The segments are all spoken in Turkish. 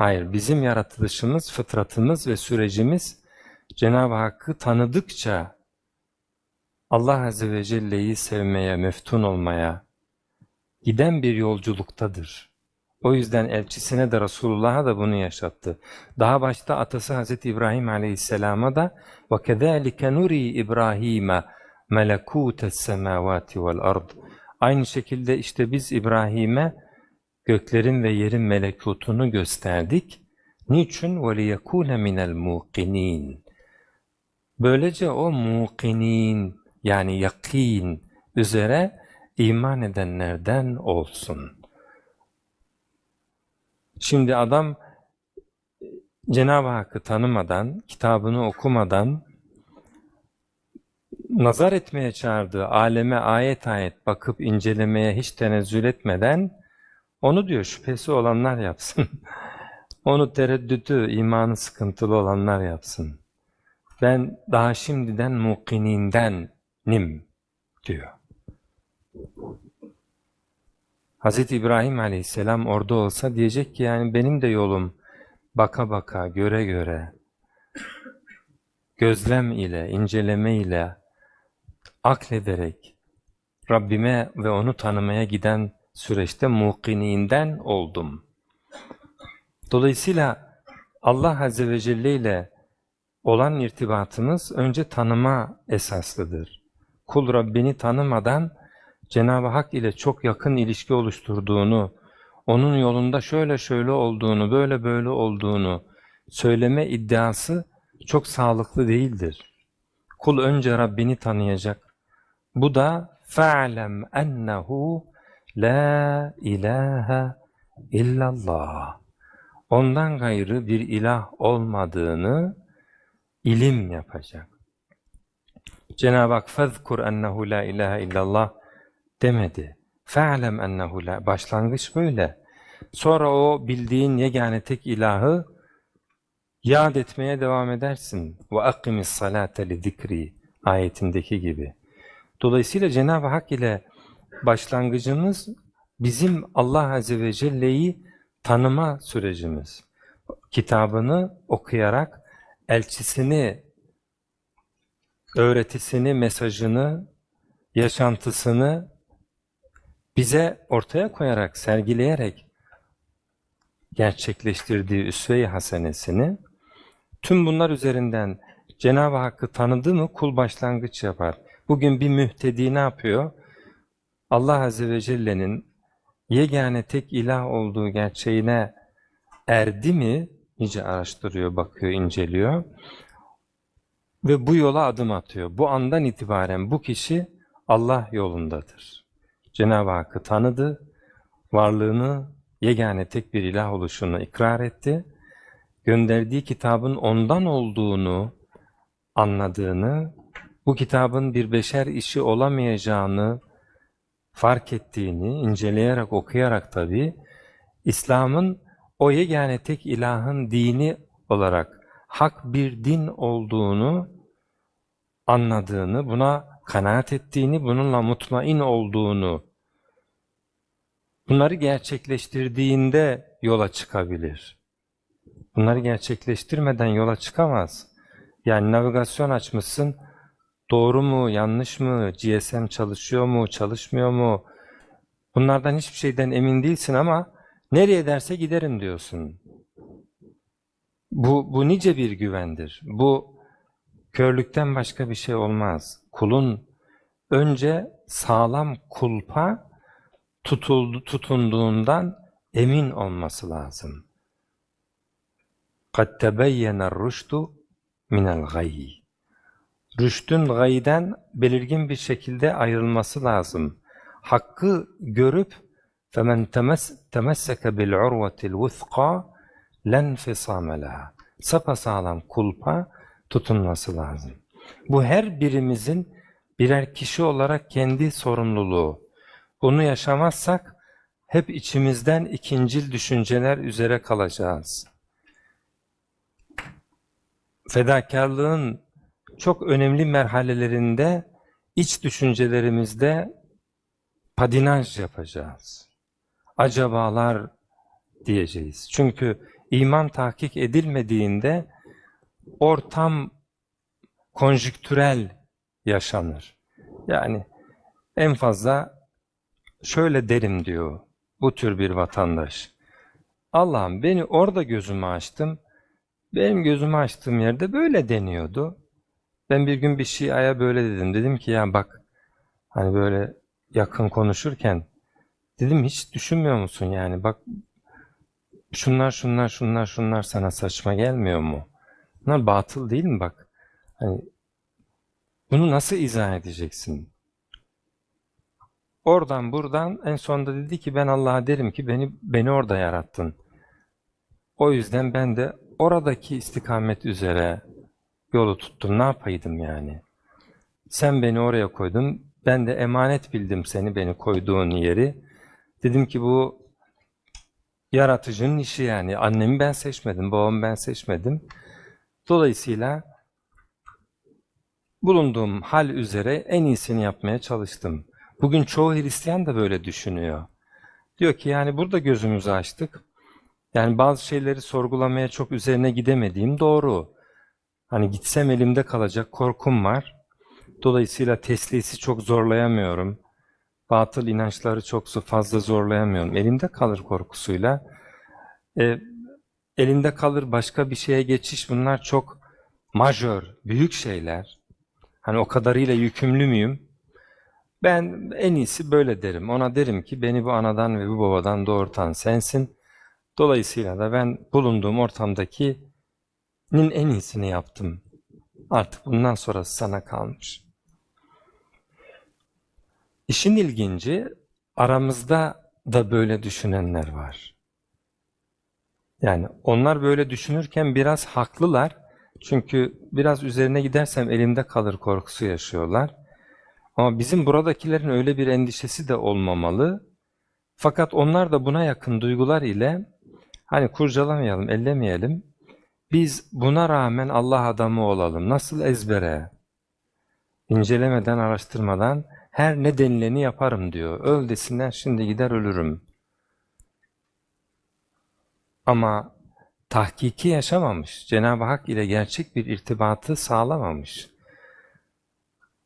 Hayır, bizim yaratılışımız, fıtratımız ve sürecimiz Cenab-ı Hakk'ı tanıdıkça Allah Azze ve Celle'yi sevmeye, meftun olmaya giden bir yolculuktadır. O yüzden elçisine de Resulullah'a da bunu yaşattı. Daha başta atası Hazreti İbrahim Aleyhisselam'a da وَكَذَٰلِكَ نُرِي İbrahim'e مَلَكُوتَ السَّمَاوَاتِ وَالْأَرْضِ Aynı şekilde işte biz İbrahim'e göklerin ve yerin melekutunu gösterdik. Niçin? وَلِيَكُونَ مِنَ الْمُوقِنِينَ Böylece o mukinin yani yakin üzere iman edenlerden olsun. Şimdi adam Cenab-ı Hakk'ı tanımadan, kitabını okumadan, nazar etmeye çağırdığı aleme ayet ayet bakıp incelemeye hiç tenezzül etmeden, onu diyor şüphesi olanlar yapsın. onu tereddütü, imanı sıkıntılı olanlar yapsın. Ben daha şimdiden mukinindenim diyor. Hz. İbrahim aleyhisselam orada olsa diyecek ki yani benim de yolum baka baka, göre göre, gözlem ile, inceleme ile, aklederek Rabbime ve onu tanımaya giden süreçte mukininden oldum. Dolayısıyla Allah Azze ve Celle ile olan irtibatımız önce tanıma esaslıdır. Kul Rabbini tanımadan Cenab-ı Hak ile çok yakın ilişki oluşturduğunu, onun yolunda şöyle şöyle olduğunu, böyle böyle olduğunu söyleme iddiası çok sağlıklı değildir. Kul önce Rabbini tanıyacak. Bu da فَعْلَمْ اَنَّهُ La ilahe illallah. Ondan gayrı bir ilah olmadığını ilim yapacak. Cenab-ı Hak fezkur ennehu la ilahe illallah demedi. Fe'lem ennehu la. Başlangıç böyle. Sonra o bildiğin yegane tek ilahı yad etmeye devam edersin. Ve akimis salate li zikri ayetindeki gibi. Dolayısıyla Cenab-ı Hak ile başlangıcımız bizim Allah Azze ve Celle'yi tanıma sürecimiz. Kitabını okuyarak elçisini, öğretisini, mesajını, yaşantısını bize ortaya koyarak, sergileyerek gerçekleştirdiği üsve-i hasenesini, tüm bunlar üzerinden Cenab-ı Hakk'ı tanıdı mı kul başlangıç yapar. Bugün bir mühtedi ne yapıyor? Allah Azze ve Celle'nin yegane tek ilah olduğu gerçeğine erdi mi? iyice araştırıyor, bakıyor, inceliyor. Ve bu yola adım atıyor. Bu andan itibaren bu kişi Allah yolundadır. Cenab-ı Hakk'ı tanıdı, varlığını, yegane tek bir ilah oluşunu ikrar etti, gönderdiği kitabın ondan olduğunu anladığını, bu kitabın bir beşer işi olamayacağını fark ettiğini, inceleyerek, okuyarak tabii, İslam'ın o yegane tek ilahın dini olarak hak bir din olduğunu anladığını, buna kanaat ettiğini, bununla mutmain olduğunu, bunları gerçekleştirdiğinde yola çıkabilir. Bunları gerçekleştirmeden yola çıkamaz. Yani navigasyon açmışsın, doğru mu, yanlış mı, GSM çalışıyor mu, çalışmıyor mu? Bunlardan hiçbir şeyden emin değilsin ama nereye derse giderim diyorsun. Bu, bu nice bir güvendir. Bu körlükten başka bir şey olmaz. Kulun önce sağlam kulpa tutuldu, tutunduğundan emin olması lazım. قَدْ تَبَيَّنَ الرُّشْدُ مِنَ الْغَيِّ Rüştün gayden belirgin bir şekilde ayrılması lazım. Hakkı görüp فَمَنْ تَمَسَّكَ بِالْعُرْوَةِ الْوُثْقَى لَنْ فِصَامَ لَهَا Sapasağlam kulpa tutunması lazım. Bu her birimizin birer kişi olarak kendi sorumluluğu. Bunu yaşamazsak hep içimizden ikincil düşünceler üzere kalacağız. Fedakarlığın çok önemli merhalelerinde iç düşüncelerimizde padinaj yapacağız. Acabalar diyeceğiz. Çünkü iman tahkik edilmediğinde ortam konjüktürel yaşanır. Yani en fazla şöyle derim diyor bu tür bir vatandaş. Allah'ım beni orada gözümü açtım. Benim gözümü açtığım yerde böyle deniyordu. Ben bir gün bir Şia'ya böyle dedim. Dedim ki ya bak hani böyle yakın konuşurken dedim hiç düşünmüyor musun yani bak şunlar şunlar şunlar şunlar sana saçma gelmiyor mu? Bunlar batıl değil mi bak? Hani bunu nasıl izah edeceksin? Oradan buradan en sonunda dedi ki ben Allah'a derim ki beni beni orada yarattın. O yüzden ben de oradaki istikamet üzere yolu tuttum. Ne yapaydım yani? Sen beni oraya koydun. Ben de emanet bildim seni beni koyduğun yeri. Dedim ki bu yaratıcının işi yani. Annemi ben seçmedim, babamı ben seçmedim. Dolayısıyla bulunduğum hal üzere en iyisini yapmaya çalıştım. Bugün çoğu Hristiyan da böyle düşünüyor. Diyor ki yani burada gözümüzü açtık. Yani bazı şeyleri sorgulamaya çok üzerine gidemediğim doğru. Hani gitsem elimde kalacak korkum var. Dolayısıyla teslisi çok zorlayamıyorum. Batıl inançları çok fazla zorlayamıyorum. Elimde kalır korkusuyla. E, elimde kalır başka bir şeye geçiş bunlar çok majör, büyük şeyler. Hani o kadarıyla yükümlü müyüm? Ben en iyisi böyle derim. Ona derim ki beni bu anadan ve bu babadan doğurtan sensin. Dolayısıyla da ben bulunduğum ortamdaki nin en iyisini yaptım. Artık bundan sonrası sana kalmış. İşin ilginci aramızda da böyle düşünenler var. Yani onlar böyle düşünürken biraz haklılar. Çünkü biraz üzerine gidersem elimde kalır korkusu yaşıyorlar. Ama bizim buradakilerin öyle bir endişesi de olmamalı. Fakat onlar da buna yakın duygular ile hani kurcalamayalım, ellemeyelim. Biz buna rağmen Allah adamı olalım. Nasıl ezbere? İncelemeden, araştırmadan her ne denileni yaparım diyor. Öl desinler şimdi gider ölürüm. Ama tahkiki yaşamamış. Cenab-ı Hak ile gerçek bir irtibatı sağlamamış.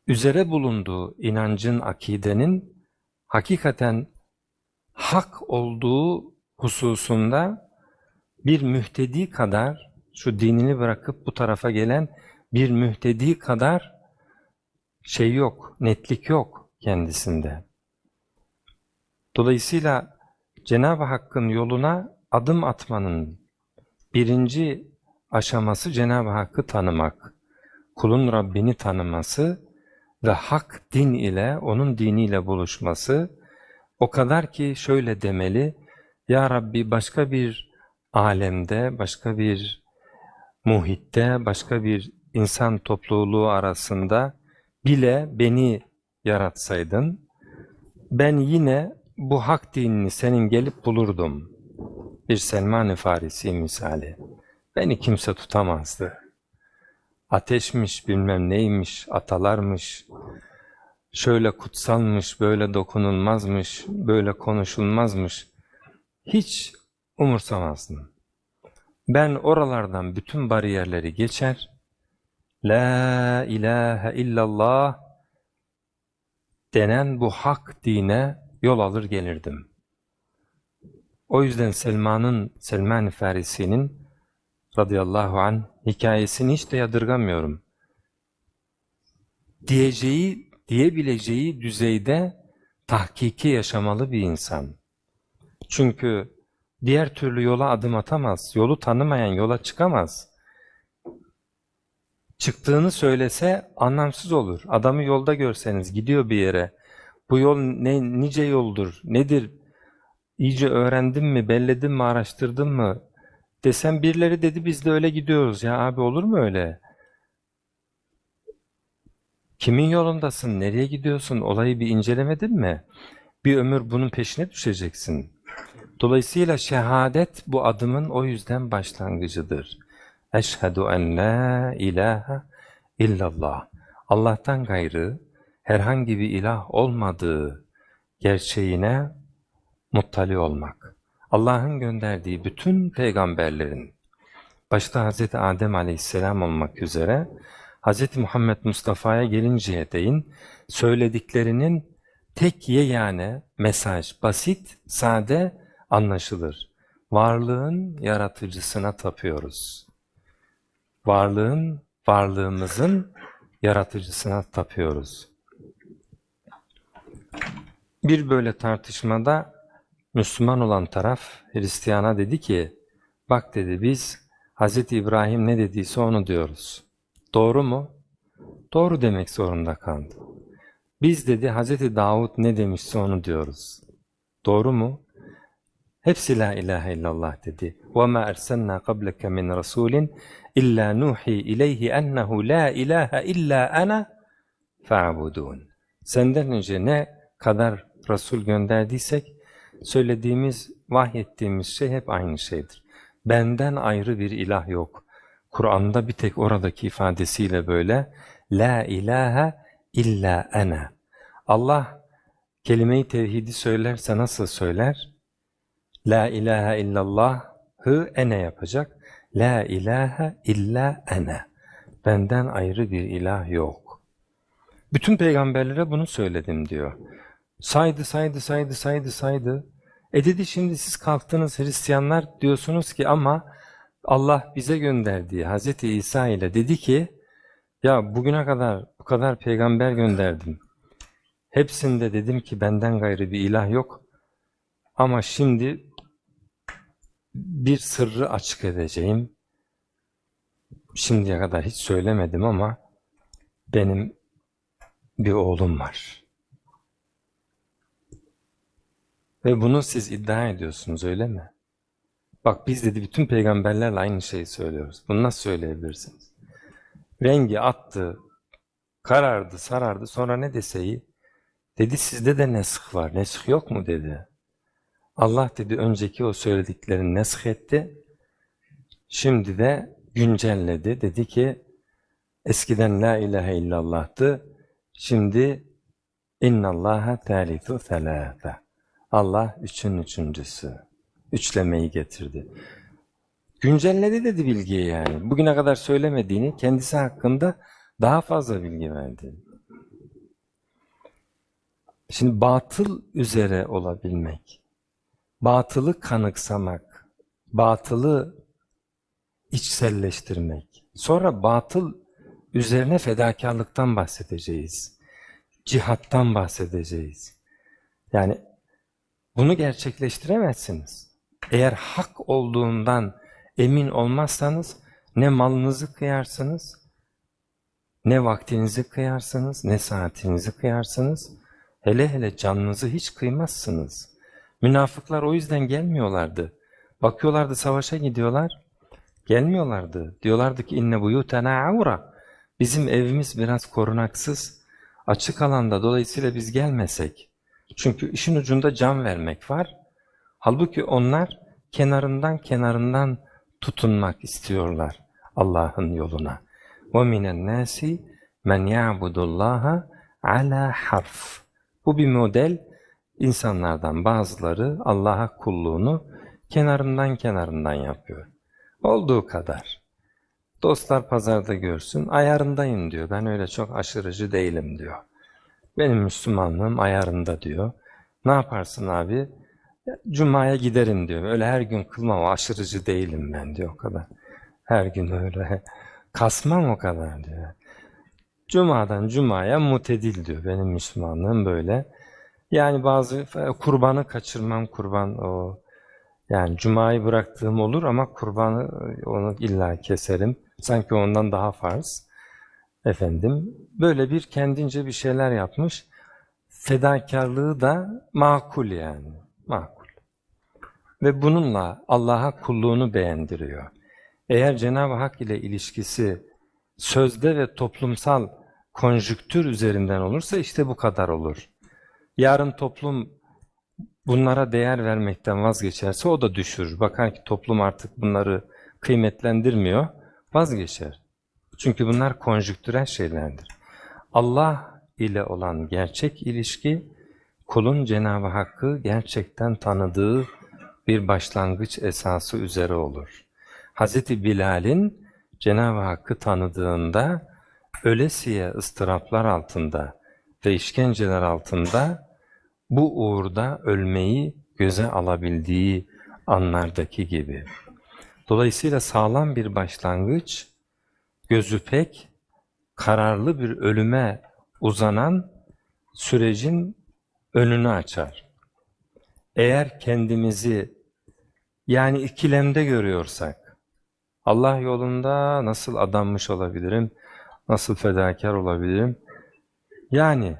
Üzere bulunduğu inancın, akidenin hakikaten hak olduğu hususunda bir mühtedi kadar şu dinini bırakıp bu tarafa gelen bir mühtedi kadar şey yok, netlik yok kendisinde. Dolayısıyla Cenab-ı Hakk'ın yoluna adım atmanın birinci aşaması Cenab-ı Hakk'ı tanımak. Kulun Rabbini tanıması ve hak din ile, onun diniyle buluşması o kadar ki şöyle demeli, Ya Rabbi başka bir alemde, başka bir muhitte, başka bir insan topluluğu arasında bile beni yaratsaydın, ben yine bu hak dinini senin gelip bulurdum. Bir Selman-ı Farisi misali. Beni kimse tutamazdı. Ateşmiş, bilmem neymiş, atalarmış, şöyle kutsalmış, böyle dokunulmazmış, böyle konuşulmazmış. Hiç umursamazdım. Ben oralardan bütün bariyerleri geçer, La ilahe illallah denen bu hak dine yol alır gelirdim. O yüzden Selman'ın, Selman-ı Farisi'nin radıyallahu an hikayesini hiç de yadırgamıyorum. Diyeceği, diyebileceği düzeyde tahkiki yaşamalı bir insan. Çünkü diğer türlü yola adım atamaz, yolu tanımayan yola çıkamaz. Çıktığını söylese anlamsız olur. Adamı yolda görseniz gidiyor bir yere. Bu yol ne nice yoldur, nedir? İyice öğrendin mi, belledin mi, araştırdın mı? Desem birileri dedi biz de öyle gidiyoruz. Ya abi olur mu öyle? Kimin yolundasın, nereye gidiyorsun, olayı bir incelemedin mi? Bir ömür bunun peşine düşeceksin. Dolayısıyla şehadet bu adımın o yüzden başlangıcıdır. Eşhedü en la ilahe illallah. Allah'tan gayrı herhangi bir ilah olmadığı gerçeğine muttali olmak. Allah'ın gönderdiği bütün peygamberlerin, başta Hz. Adem aleyhisselam olmak üzere, Hz. Muhammed Mustafa'ya gelinceye değin, söylediklerinin tek yegane mesaj, basit, sade, anlaşılır. Varlığın yaratıcısına tapıyoruz. Varlığın, varlığımızın yaratıcısına tapıyoruz. Bir böyle tartışmada Müslüman olan taraf Hristiyana dedi ki, bak dedi biz Hz. İbrahim ne dediyse onu diyoruz. Doğru mu? Doğru demek zorunda kaldı. Biz dedi Hz. Davud ne demişse onu diyoruz. Doğru mu? Hepsi la ilahe illallah dedi. وَمَا أَرْسَلْنَا قَبْلَكَ مِنْ رَسُولٍ إِلَّا نُوحِي إِلَيْهِ أَنَّهُ لَا إِلَٰهَ إِلَّا أَنَا فَاعْبُدُونَ Senden önce ne kadar Resul gönderdiysek, söylediğimiz, vahyettiğimiz şey hep aynı şeydir. Benden ayrı bir ilah yok. Kur'an'da bir tek oradaki ifadesiyle böyle, La ilahe illa ana. Allah kelime-i tevhidi söylerse nasıl söyler? La ilahe illallah hı ene yapacak. La ilahe illa ana. Benden ayrı bir ilah yok. Bütün peygamberlere bunu söyledim diyor. Saydı saydı saydı saydı saydı. E dedi şimdi siz kalktınız Hristiyanlar diyorsunuz ki ama Allah bize gönderdiği Hz. İsa ile dedi ki ya bugüne kadar bu kadar peygamber gönderdim. Hepsinde dedim ki benden gayrı bir ilah yok. Ama şimdi bir sırrı açık edeceğim. Şimdiye kadar hiç söylemedim ama benim bir oğlum var. Ve bunu siz iddia ediyorsunuz öyle mi? Bak biz dedi bütün peygamberlerle aynı şeyi söylüyoruz. Bunu nasıl söyleyebilirsiniz? Rengi attı, karardı, sarardı. Sonra ne deseyi? Dedi sizde de nesk var. Nesk yok mu dedi. Allah dedi önceki o söylediklerini nesk etti. Şimdi de güncelledi. Dedi ki eskiden la ilahe illallah'tı. Şimdi innallaha thalithu thelâfe. Allah üçün üçüncüsü. Üçlemeyi getirdi. Güncelledi dedi bilgiyi yani. Bugüne kadar söylemediğini kendisi hakkında daha fazla bilgi verdi. Şimdi batıl üzere olabilmek, batılı kanıksamak, batılı içselleştirmek, sonra batıl üzerine fedakarlıktan bahsedeceğiz, cihattan bahsedeceğiz. Yani bunu gerçekleştiremezsiniz. Eğer hak olduğundan emin olmazsanız ne malınızı kıyarsınız, ne vaktinizi kıyarsınız, ne saatinizi kıyarsınız, hele hele canınızı hiç kıymazsınız. Münafıklar o yüzden gelmiyorlardı. Bakıyorlardı savaşa gidiyorlar, gelmiyorlardı. Diyorlardı ki inne buyutena avra. Bizim evimiz biraz korunaksız, açık alanda dolayısıyla biz gelmesek. Çünkü işin ucunda can vermek var. Halbuki onlar kenarından kenarından tutunmak istiyorlar Allah'ın yoluna. وَمِنَ النَّاسِ مَنْ يَعْبُدُ اللّٰهَ عَلَى harf. Bu bir model. İnsanlardan bazıları Allah'a kulluğunu kenarından kenarından yapıyor. Olduğu kadar. Dostlar pazarda görsün, ayarındayım diyor. Ben öyle çok aşırıcı değilim diyor. Benim Müslümanlığım ayarında diyor. Ne yaparsın abi? Cuma'ya giderim diyor. Öyle her gün kılmam, aşırıcı değilim ben diyor o kadar. Her gün öyle kasmam o kadar diyor. Cuma'dan Cuma'ya mutedil diyor. Benim Müslümanlığım böyle. Yani bazı kurbanı kaçırmam, kurban o yani Cuma'yı bıraktığım olur ama kurbanı onu illa keserim. Sanki ondan daha farz. Efendim böyle bir kendince bir şeyler yapmış. Fedakarlığı da makul yani. Makul. Ve bununla Allah'a kulluğunu beğendiriyor. Eğer Cenab-ı Hak ile ilişkisi sözde ve toplumsal konjüktür üzerinden olursa işte bu kadar olur. Yarın toplum bunlara değer vermekten vazgeçerse o da düşürür. Bakar ki toplum artık bunları kıymetlendirmiyor, vazgeçer. Çünkü bunlar konjüktürel şeylerdir. Allah ile olan gerçek ilişki, kulun Cenab-ı Hakk'ı gerçekten tanıdığı bir başlangıç esası üzere olur. Hazreti Bilal'in Cenab-ı Hakk'ı tanıdığında ölesiye ıstıraplar altında ve işkenceler altında bu uğurda ölmeyi göze alabildiği anlardaki gibi. Dolayısıyla sağlam bir başlangıç, gözü pek, kararlı bir ölüme uzanan sürecin önünü açar. Eğer kendimizi yani ikilemde görüyorsak, Allah yolunda nasıl adanmış olabilirim, nasıl fedakar olabilirim? Yani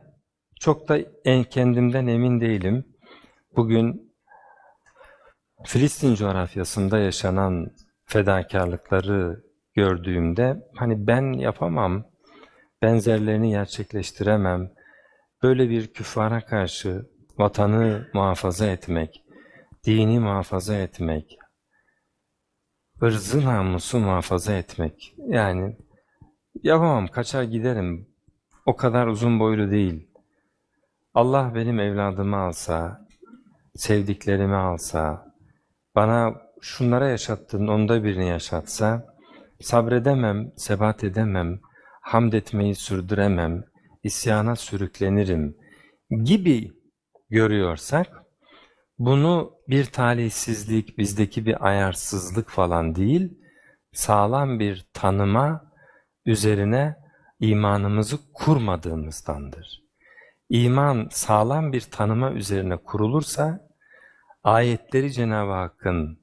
çok da en kendimden emin değilim. Bugün Filistin coğrafyasında yaşanan fedakarlıkları gördüğümde hani ben yapamam, benzerlerini gerçekleştiremem. Böyle bir küffara karşı vatanı muhafaza etmek, dini muhafaza etmek, ırzı namusu muhafaza etmek. Yani yapamam, kaçar giderim. O kadar uzun boylu değil. Allah benim evladımı alsa, sevdiklerimi alsa, bana şunlara yaşattığın onda birini yaşatsa, sabredemem, sebat edemem, hamd etmeyi sürdüremem, isyana sürüklenirim gibi görüyorsak, bunu bir talihsizlik, bizdeki bir ayarsızlık falan değil, sağlam bir tanıma üzerine imanımızı kurmadığımızdandır. İman sağlam bir tanıma üzerine kurulursa, ayetleri Cenab-ı Hakk'ın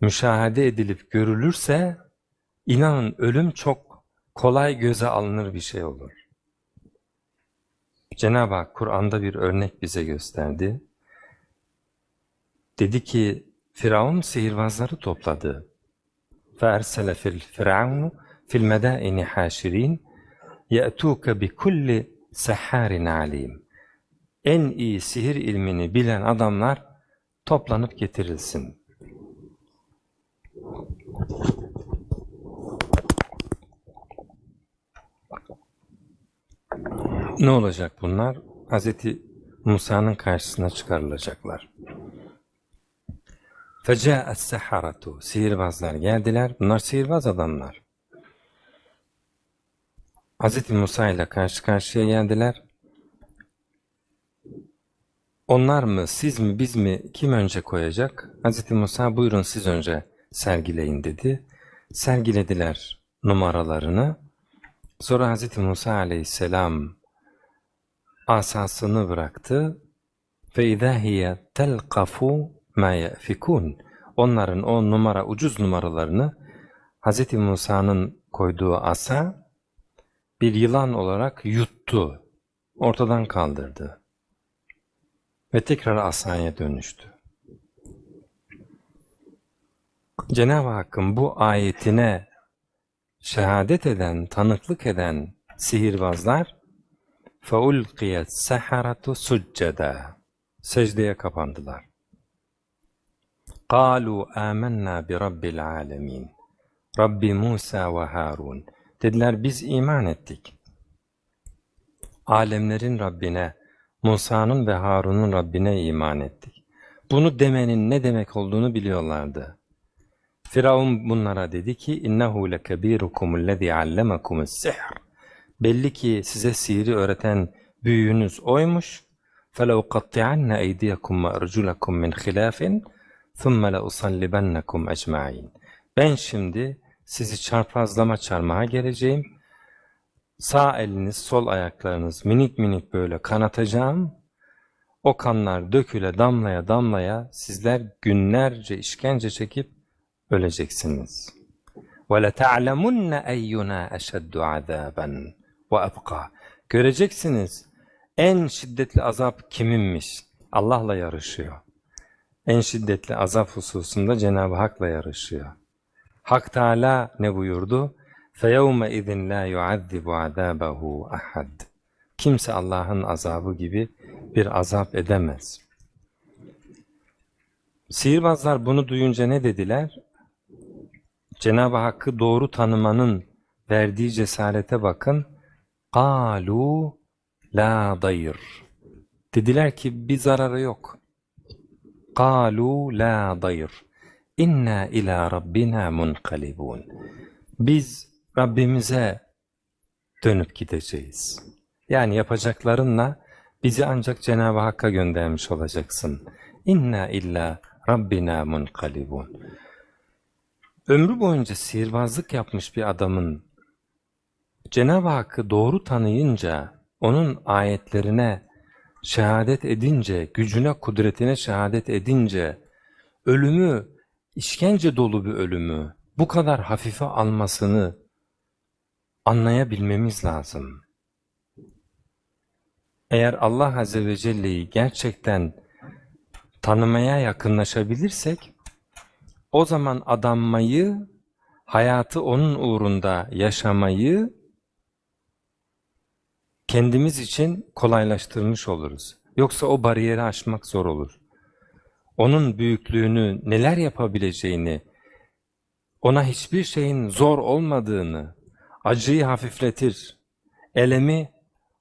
müşahede edilip görülürse, inanın ölüm çok kolay göze alınır bir şey olur. Cenab-ı Hak Kur'an'da bir örnek bize gösterdi. Dedi ki, Firavun sihirbazları topladı. فَاَرْسَلَ فِي الْفِرْعَوْنُ فِي الْمَدَائِنِ حَاشِرِينَ يَأْتُوكَ بِكُلِّ سَحَّارٍ عَلِيمٍ En iyi sihir ilmini bilen adamlar toplanıp getirilsin. Ne olacak bunlar? Hz. Musa'nın karşısına çıkarılacaklar. فَجَاءَ السَّحَرَةُ Sihirbazlar geldiler. Bunlar sihirbaz adamlar. Hz. Musa ile karşı karşıya geldiler. Onlar mı, siz mi, biz mi, kim önce koyacak? Hz. Musa buyurun siz önce sergileyin dedi. Sergilediler numaralarını. Sonra Hz. Musa aleyhisselam asasını bıraktı. فَاِذَا هِيَ تَلْقَفُ مَا يَأْفِكُونَ Onların o numara, ucuz numaralarını Hz. Musa'nın koyduğu asa bir yılan olarak yuttu. Ortadan kaldırdı. Ve tekrar asaya dönüştü. Cenab-ı Hakk'ın bu ayetine şehadet eden, tanıklık eden sihirbazlar فَاُلْقِيَتْ سَحَرَةُ سُجَّدًا Secdeye kapandılar. قَالُوا آمَنَّا بِرَبِّ الْعَالَمِينَ Rabbi Musa ve Harun. Dediler biz iman ettik. Alemlerin Rabbine, Musa'nın ve Harun'un Rabbine iman ettik. Bunu demenin ne demek olduğunu biliyorlardı. Firavun bunlara dedi ki innehu lekebirukumul-lezî allemakumus-sihr. Belli ki size sihri öğreten büyüğünüz oymuş. فَلَوْقَطِّعَنَّ اَيْدِيَكُمْ وَاَرْجُلَكُمْ مِنْ خِلَافٍ ثُمَّ لَاُصَلِّبَنَّكُمْ اَجْمَعِينَ Ben şimdi sizi çarpazlama çarmıha geleceğim. Sağ eliniz, sol ayaklarınız minik minik böyle kanatacağım. O kanlar döküle damlaya damlaya sizler günlerce işkence çekip öleceksiniz. وَلَتَعْلَمُنَّ اَيُّنَا اَشَدُّ عَذَابًا وَأَبْقَى Göreceksiniz en şiddetli azap kiminmiş? Allah'la yarışıyor. En şiddetli azap hususunda Cenab-ı Hak'la yarışıyor. Hak Teala ne buyurdu? فَيَوْمَ اِذٍ لَا يُعَذِّبُ عَذَابَهُ أَحَدٍ Kimse Allah'ın azabı gibi bir azap edemez. Sihirbazlar bunu duyunca ne dediler? Cenab-ı Hakk'ı doğru tanımanın verdiği cesarete bakın. قَالُوا la dayır. Dediler ki bir zararı yok. قَالُوا لَا ضَيْرٍ İnna ila rabbina munqalibun. Biz Rabbimize dönüp gideceğiz. Yani yapacaklarınla bizi ancak Cenab-ı Hakk'a göndermiş olacaksın. İnna illa Rabbina munqalibun. Ömrü boyunca sihirbazlık yapmış bir adamın Cenab-ı Hakk'ı doğru tanıyınca, onun ayetlerine şehadet edince, gücüne, kudretine şehadet edince, ölümü işkence dolu bir ölümü bu kadar hafife almasını anlayabilmemiz lazım. Eğer Allah Azze ve Celle'yi gerçekten tanımaya yakınlaşabilirsek, o zaman adanmayı, hayatı onun uğrunda yaşamayı kendimiz için kolaylaştırmış oluruz. Yoksa o bariyeri aşmak zor olur. Onun büyüklüğünü, neler yapabileceğini, ona hiçbir şeyin zor olmadığını, acıyı hafifletir, elemi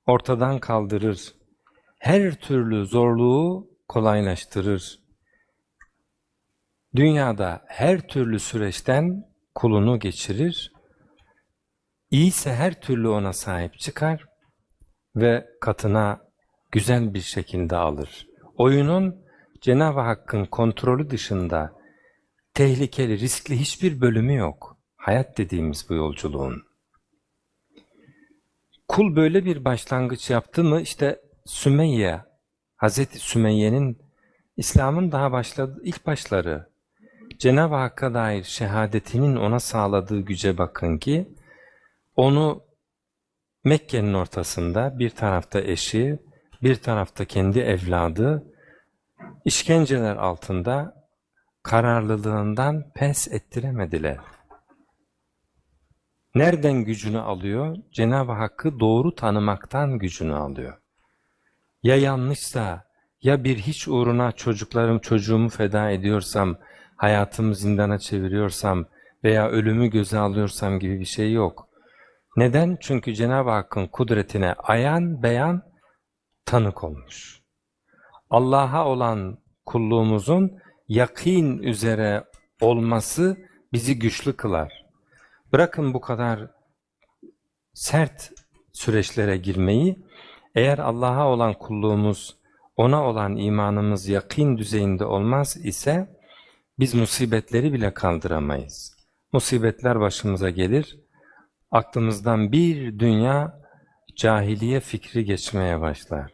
ortadan kaldırır, her türlü zorluğu kolaylaştırır. Dünyada her türlü süreçten kulunu geçirir, iyiyse her türlü ona sahip çıkar ve katına güzel bir şekilde alır. Oyunun Cenab-ı Hakk'ın kontrolü dışında tehlikeli, riskli hiçbir bölümü yok. Hayat dediğimiz bu yolculuğun. Kul böyle bir başlangıç yaptı mı işte Sümeyye, Hazreti Sümeyye'nin İslam'ın daha başladığı ilk başları Cenab-ı Hakk'a dair şehadetinin ona sağladığı güce bakın ki onu Mekke'nin ortasında bir tarafta eşi, bir tarafta kendi evladı işkenceler altında kararlılığından pes ettiremediler. Nereden gücünü alıyor? Cenab-ı Hakk'ı doğru tanımaktan gücünü alıyor. Ya yanlışsa, ya bir hiç uğruna çocuklarım, çocuğumu feda ediyorsam, hayatımı zindana çeviriyorsam veya ölümü göze alıyorsam gibi bir şey yok. Neden? Çünkü Cenab-ı Hakk'ın kudretine ayan beyan tanık olmuş. Allah'a olan kulluğumuzun yakin üzere olması bizi güçlü kılar. Bırakın bu kadar sert süreçlere girmeyi, eğer Allah'a olan kulluğumuz, ona olan imanımız yakin düzeyinde olmaz ise biz musibetleri bile kaldıramayız. Musibetler başımıza gelir, aklımızdan bir dünya cahiliye fikri geçmeye başlar.